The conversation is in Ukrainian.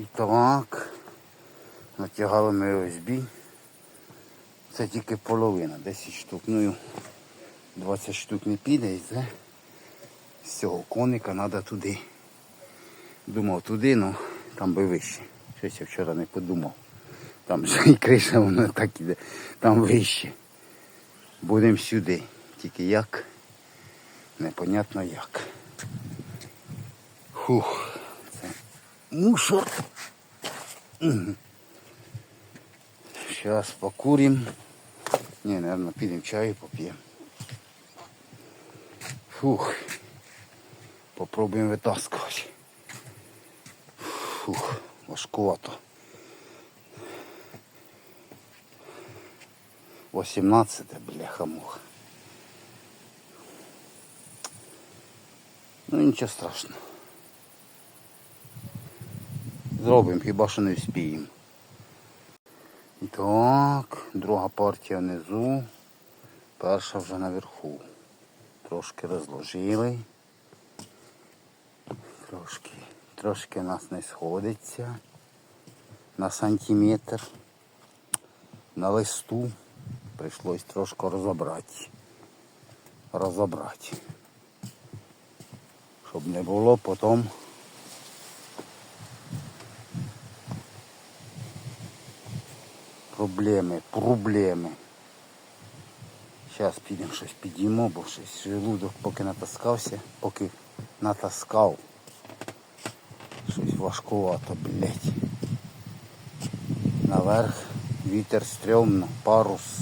І так. Натягали ми ОСБ. Це тільки половина, 10 штук. Ну, 20 штук не піде, і це з цього коника треба туди. Думав туди, ну там би вище. Щось я вчора не подумав. Там же і криша воно так іде, там вище. Будемо сюди. Тільки як? Непонятно як. Фух, мусор. Зараз покурим. Ні, наверное, підемо чаю поп'ємо. Фух. Попробуємо витаскувати. Фух, важкувато. 18 бляха муха. Ну нічого страшного. Зробимо, хіба що не вспіємо. Так, друга партія внизу, перша вже наверху. Трошки розложили. Трошки, трошки у нас не сходиться на сантиметр. На листу прийшлось трошки розібрати. Розібрати. Щоб не було потім проблеми, проблеми. Зараз підемо щось підіймо, бо щось желудок поки натаскався, поки натаскав. Щось важкувато, блять. Наверх вітер стрьомно, парус.